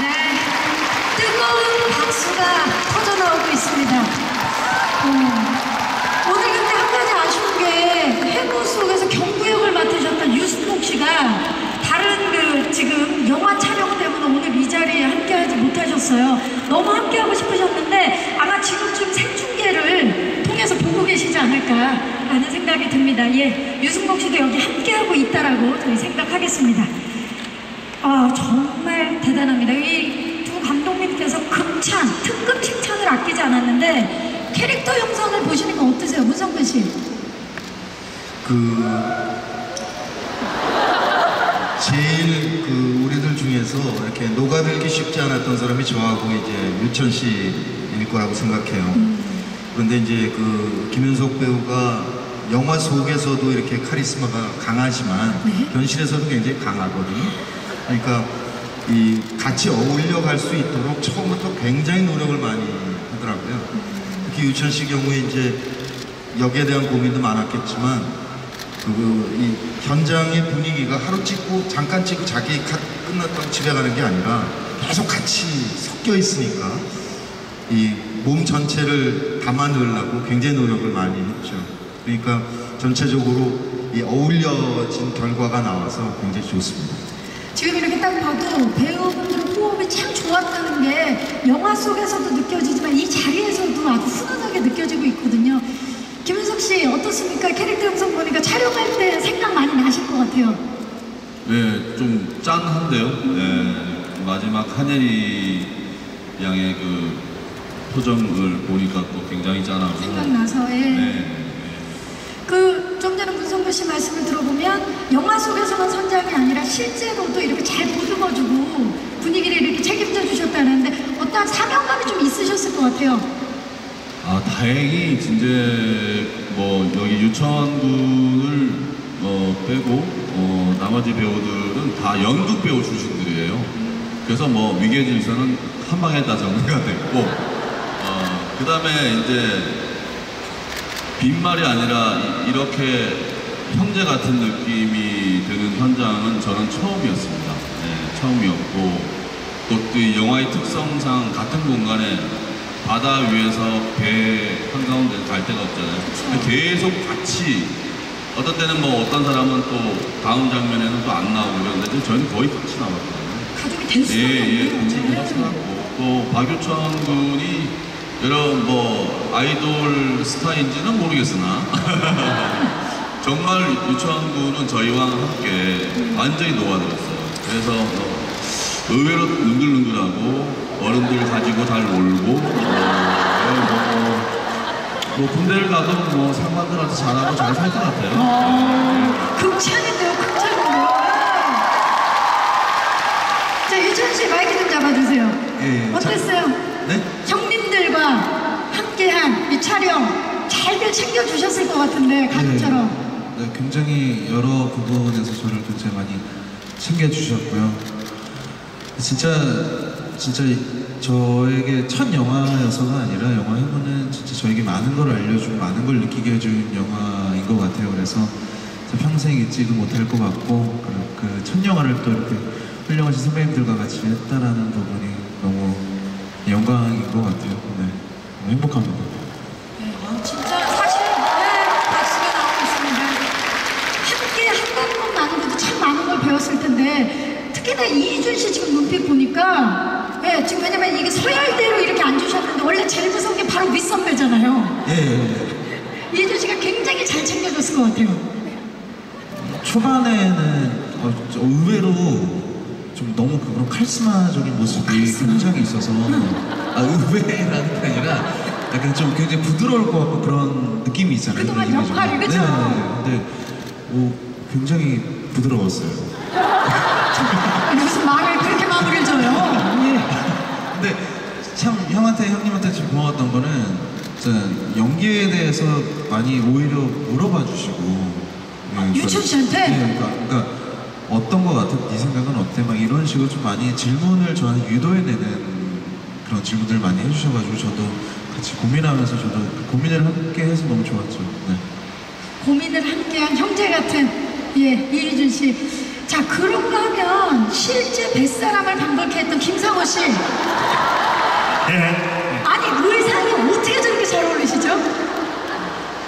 네, 뜨거운 박수가 터져나오고 있습니다. 어, 오늘 근데 한 가지 아쉬운 게 해무 속에서 경구역을 맡으셨던 유승복 씨가 다른 그 지금 영화 촬영 때문에 오늘 이 자리에 함께하지 못하셨어요. 너무 함께하고 싶으셨는데 아마 지금쯤 생중계를 통해서 보고 계시지 않을까라는 생각이 듭니다. 예, 유승복 씨도 여기 함께하고 있다라고 저희 생각하겠습니다. 아 정 말 대단합니다. 이 두 감독님께서 극찬, 특급 칭찬을 아끼지 않았는데 캐릭터 영상을 보시니까 어떠세요, 문성근 씨? 그 제일 그 우리들 중에서 이렇게 녹아들기 쉽지 않았던 사람이 저하고 이제 유천 씨일 거라고 생각해요. 그런데 이제 그 김윤석 배우가 영화 속에서도 이렇게 카리스마가 강하지만 네. 현실에서도 굉장히 강하거든요. 그러니까 이 같이 어울려 갈 수 있도록 처음부터 굉장히 노력을 많이 하더라고요. 특히 유천 씨 경우에 이제 역에 대한 고민도 많았겠지만 그 이 현장의 분위기가 하루 찍고 잠깐 찍고 자기 가- 끝났다고 집에 가는 게 아니라 계속 같이 섞여 있으니까 이 몸 전체를 담아 넣으려고 굉장히 노력을 많이 했죠. 그러니까 전체적으로 이 어울려진 결과가 나와서 굉장히 좋습니다. 지금 이렇게 딱 봐도 배우분들의 호흡이 참 좋았다는 게 영화 속에서도 느껴지지만 이 자리에서도 아주 훈훈하게 느껴지고 있거든요. 김윤석 씨 어떻습니까? 캐릭터 영상 보니까 촬영할 때 생각 많이 나실 것 같아요. 네, 좀 짠한데요. 네, 마지막 한예리 양의 그 표정을 보니까 또 굉장히 짠하고. 생각나서 예. 네, 그좀 전에 문성근 씨 말씀을 들어보면 영화 속에서만 선장이 아니라 실제로도 이렇게 잘 보듬어주고 분위기를 이렇게 책임져 주셨다는데 어떠한 사명감이 좀 있으셨을 것 같아요. 아 다행히 이제 뭐 여기 유천군을 어, 빼고 어, 나머지 배우들은 다 연극 배우 출신들이에요. 그래서 뭐 위계 질서는 한 방에 다 정리가 됐고 어, 그 다음에 이제 빈말이 아니라 이- 이렇게 형제 같은 느낌이 드는 현장은 저는 처음이었습니다. 네, 처음이었고 또그 영화의 특성상 같은 공간에 바다 위에서 배 한가운데 갈 데가 없잖아요. 계속 같이 어떤 때는 뭐 어떤 사람은 또 다음 장면에는 또 안 나오고 그러는데 저희는 거의 같이 나왔거든요. 가족이 될 수밖에 예, 예, 없네요. 네. 같이 나왔고 또 박유천 군이 여러 뭐 아이돌 스타인지는 모르겠으나 정말 유천 군은 저희와 함께 완전히 녹아들었어요. 그래서 어, 의외로 능글능글하고 어른들 가지고 잘 놀고 어, 뭐, 뭐 군대를 가도 뭐 상관들한테 잘하고 잘 살 것 같아요. 어, 극찬인데요, 극찬인데요. 자, 유천 씨 마이크 좀 잡아주세요. 예, 예. 어땠어요? 네? 촬영 잘들 챙겨주셨을 것 같은데, 가족처럼. 네, 굉장히 여러 부분에서 저를 굉장히 많이 챙겨주셨고요. 진짜, 진짜 저에게 첫 영화여서가 아니라 영화 해보는 진짜 저에게 많은 걸 알려주고 많은 걸 느끼게 해준 영화인 것 같아요. 그래서 평생 잊지도 못할 것 같고, 그첫 영화를 또 이렇게 훌륭하신 선배님들과 같이 했다라는 부분이 너무 영광인 것 같아요. 네, 너무 행복합니다. 특히나 이희준 씨 지금 눈빛 보니까 예, 지금 왜냐면 이게 서열대로 이렇게 앉으셨는데 원래 제일 무서운 게 바로 윗선배잖아요. 예, 예, 예. 이희준 씨가 굉장히 잘 챙겨줬을 것 같아요. 초반에는 어, 저 의외로 좀 너무 그런 카리스마적인 모습이 카리스마. 굉장히 있어서 아 의외라는 게 아니라 약간 좀 굉장히 부드러울 것 같고 그런 느낌이 있잖아요. 그동안. 역할이, 그죠? 네, 네. 근데 오, 굉장히 부드러웠어요. 무슨 말을 그렇게 마무리를 줘요. 근데 참 형한테 형님한테 좀 고마웠던 거는 진짜 연기에 대해서 많이 오히려 물어봐 주시고 예, 유천 씨한테? 네, 그러니까, 그러니까 어떤 거 같아? 네 생각은 어때? 막 이런 식으로 좀 많이 질문을 저한테 유도해내는 그런 질문들 많이 해주셔가지고 저도 같이 고민하면서 저도 그 고민을 함께 해서 너무 좋았죠. 네. 고민을 함께한 형제 같은 예 이희준 씨 자, 그런가 하면 실제 뱃사람을 방불케 했던 김상호 씨. 네. 아니, 의상이 어떻게 저렇게 잘 어울리시죠?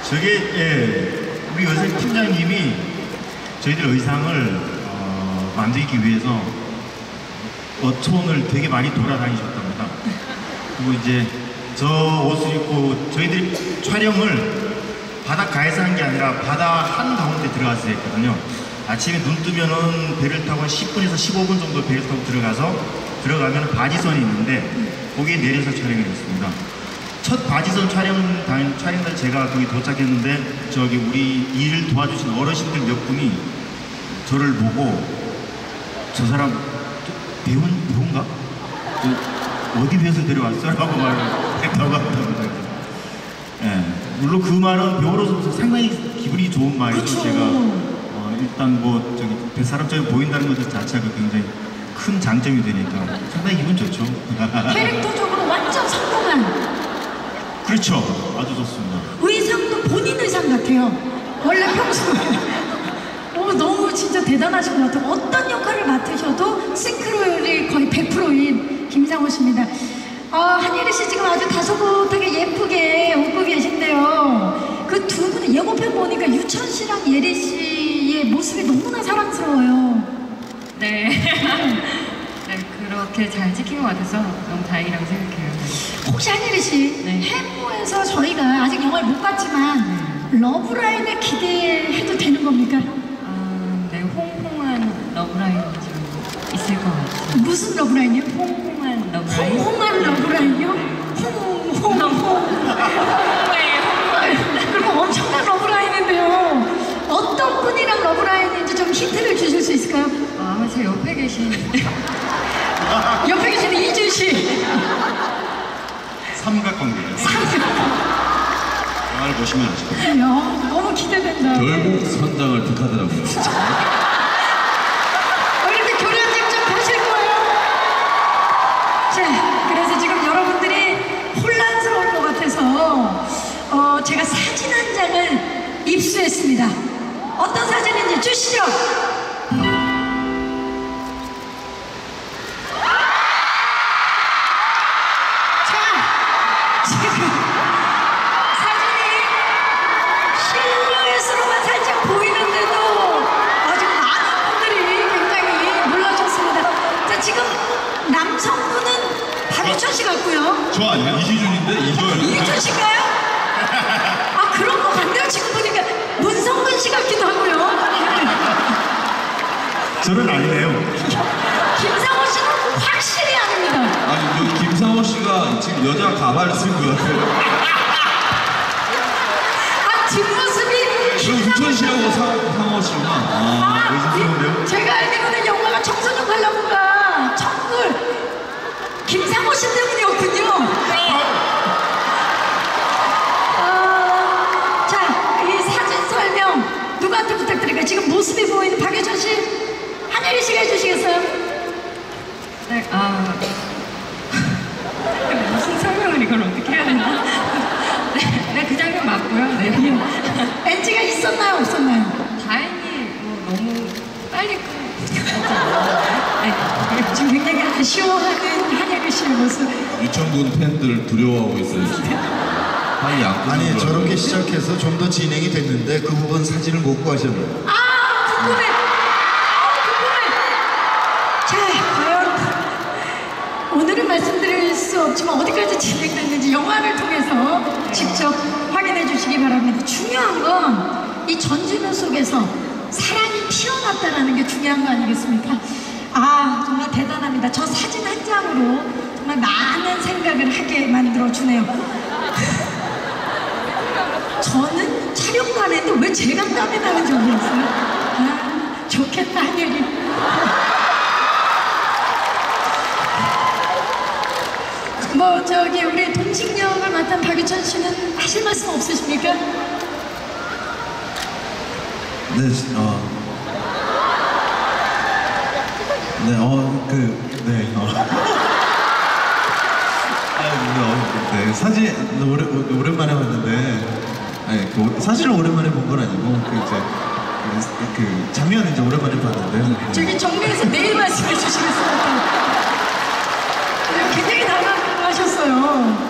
저게 예, 우리 의사 팀장님이 저희들 의상을 어, 만들기 위해서 어촌을 되게 많이 돌아다니셨답니다. 그리고 이제 저 옷을 입고 저희들이 촬영을 바닷가에서 한 게 아니라 바다 한 가운데 들어가서 했거든요. 아침에 눈 뜨면은 배를 타고 한 10분에서 15분 정도 배를 타고 들어가서 들어가면 바지선이 있는데 거기에 내려서 촬영을 했습니다. 첫 바지선 촬영 당 촬영날 제가 거기 도착했는데 저기 우리 일을 도와주신 어르신들 몇 분이 저를 보고 저 사람 저 배운? 저 어디 배워서 데려왔어라고 말을 했다고 하더라고요. 예, 물론 그 말은 배우로서 상당히 기분이 좋은 말이죠. 그쵸. 제가 어, 일단 뭐 저기 뱃사람처럼 보인다는 것 자체가 굉장히 큰 장점이 되니까 상당히 기분 좋죠. 캐릭터적으로 완전 성공한 그렇죠. 아주 좋습니다. 의상도 본인 의상 같아요. 원래 평소에. 오, 너무 진짜 대단하신 것 같아요. 어떤 역할을 맡으셔도 싱크로율이 거의 100%인 김상호 씨입니다. 어, 한예리 씨 지금 아주 다소곳하게 그렇게 잘 찍힌 것 같아서 너무 다행이라고 생각해요. 혹시 한예리 씨, 네. 해무에서 저희가 아직 영화를 못 봤지만 러브라인을 기대해도 되는 겁니까? 아, 네, 홍홍한 러브라인이 좀 있을 것 같아요. 무슨 러브라인이요? 홍홍한 러브라인. 홍홍한 러브라인이요? 홍홍홍 그럼 엄청난 러브라인인데요 어떤 분이랑 러브라인인지 좀 힌트를 주실 수 있을까요? 아, 제 옆에 계신 옆에 계시는 이준 씨 삼각관계예요. 영화를 보시면 아실 거예요. 야, 너무 기대된다 결국 선장을 택하더라고요. 어, 이렇게 교련 직접 보실 거예요? 자, 그래서 지금 여러분들이 혼란스러울 것 같아서 어, 제가 사진 한 장을 입수했습니다. 어떤 사진인지 주시죠. 같고요. 저 아니야? 이시준인데 이거요. 이유천 씨인가요? 아, 그런 거 같네요. 지금 보니까 문성근 씨 같기도 하고요. 저는 아니네요. 김상호 씨는 확실히 아닙니다. 아니 그 김상호 씨가 지금 여자 가발을 쓴것 같아요. 아, 뒷모습이 그럼 유천 씨하고 상, 상호 씨구나. 아, 아, 이- 제가 알기로는 영화가 청소년 관람가 청굴 김상호 씨 때문이었군요. 아, 자, 이 사진 설명 지금 모습이 보이는 박유천 씨, 한예리 씨가 해주시겠어요? 네, 아. 무슨 설명을 이걸 어떻게 해야 되나? 네, 네, 그 장면 맞고요. 네. 엔지가 있었나요, 없었나요? 다행히 뭐 너무 빨리 끝났잖아요. 네. 지금 굉장히 아쉬워하는 한예리 씨의 모습. 유천군 팬들 두려워하고 있어요 지금. 아니 양 아니 저렇게 시작해서 좀 더 진행이 됐는데 그 부분 사진을 못 구하셨네요. 아, 궁금해. 아, 궁금해. 자, 과연 오늘은 말씀드릴 수 없지만 어디까지 진행됐는지 영화를 통해서 직접 확인해 주시기 바랍니다. 중요한 건 이 전진우 속에서 사랑이 피어났다라는 게 중요한 거 아니겠습니까? 아, 정말 대단합니다. 저 사진 한 장으로 정말 많은 생각을 하게 만들어 주네요. 저는 촬영도 안 했는데 왜 제가 땀이 나는지 모르겠어요. 아, 좋겠다, 한예리. 뭐, 저기, 우리 동식역을 맡은 박유천 씨는 하실 말씀 없으십니까? 네, 어. 네, 어, 그, 네, 어. 아, 근데, 어, 네, 사진, 오래, 오랜만에 그, 오- 사진을 오랜만에 본 건 아니고, 그, 이제, 그 장면을 이제 오랜만에 봤는데요. 저기 정면에서 매일 말씀해 주시겠습니까? 굉장히 당황하셨어요.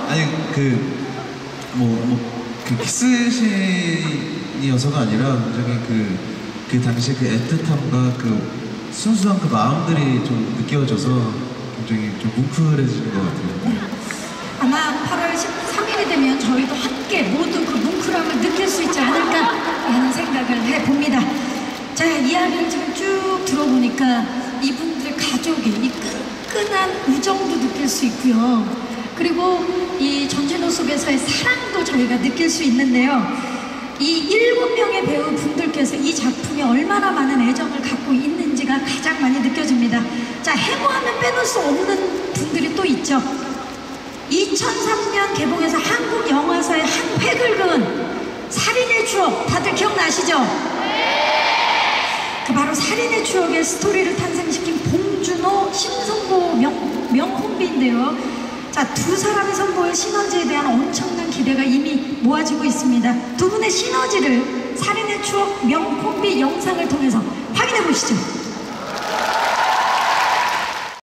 아니 그뭐뭐 그 키스신이어서가 아니라 굉장히 그, 그 당시에 그 애틋함과 그 순수한 그 마음들이 좀 느껴져서 굉장히 좀 뭉클해지는 것 같아요. 아마 8월 13일이 되면 저희도 함께 모두 그 뭉클함을 느낄 수 있지 않을까라는 생각을 해봅니다. 자, 이야기를 지금 쭉 들어보니까 이분들의 가족이 이 끈끈한 우정도 느낄 수 있고요. 그리고 이 전진호 속에서의 사랑도 저희가 느낄 수 있는데요. 이 일곱 명의 배우 분들께서 이 작품에 얼마나 많은 애정을 갖고 있는지가 가장 많이 느껴집니다. 자, 해고하면 빼놓을 수 없는 분들이 또 있죠. 2003년 개봉해서 한국 영화사의 한 획을 그은 살인의 추억 다들 기억나시죠? 그 바로 살인의 추억의 스토리를 탄생시킨 봉준호, 심성보 명, 명콤비인데요. 자, 두 사람의 선보일 시너지에 대한 엄청난 기대가 이미 모아지고 있습니다. 두 분의 시너지를 살인의 추억 명콤비 영상을 통해서 확인해 보시죠.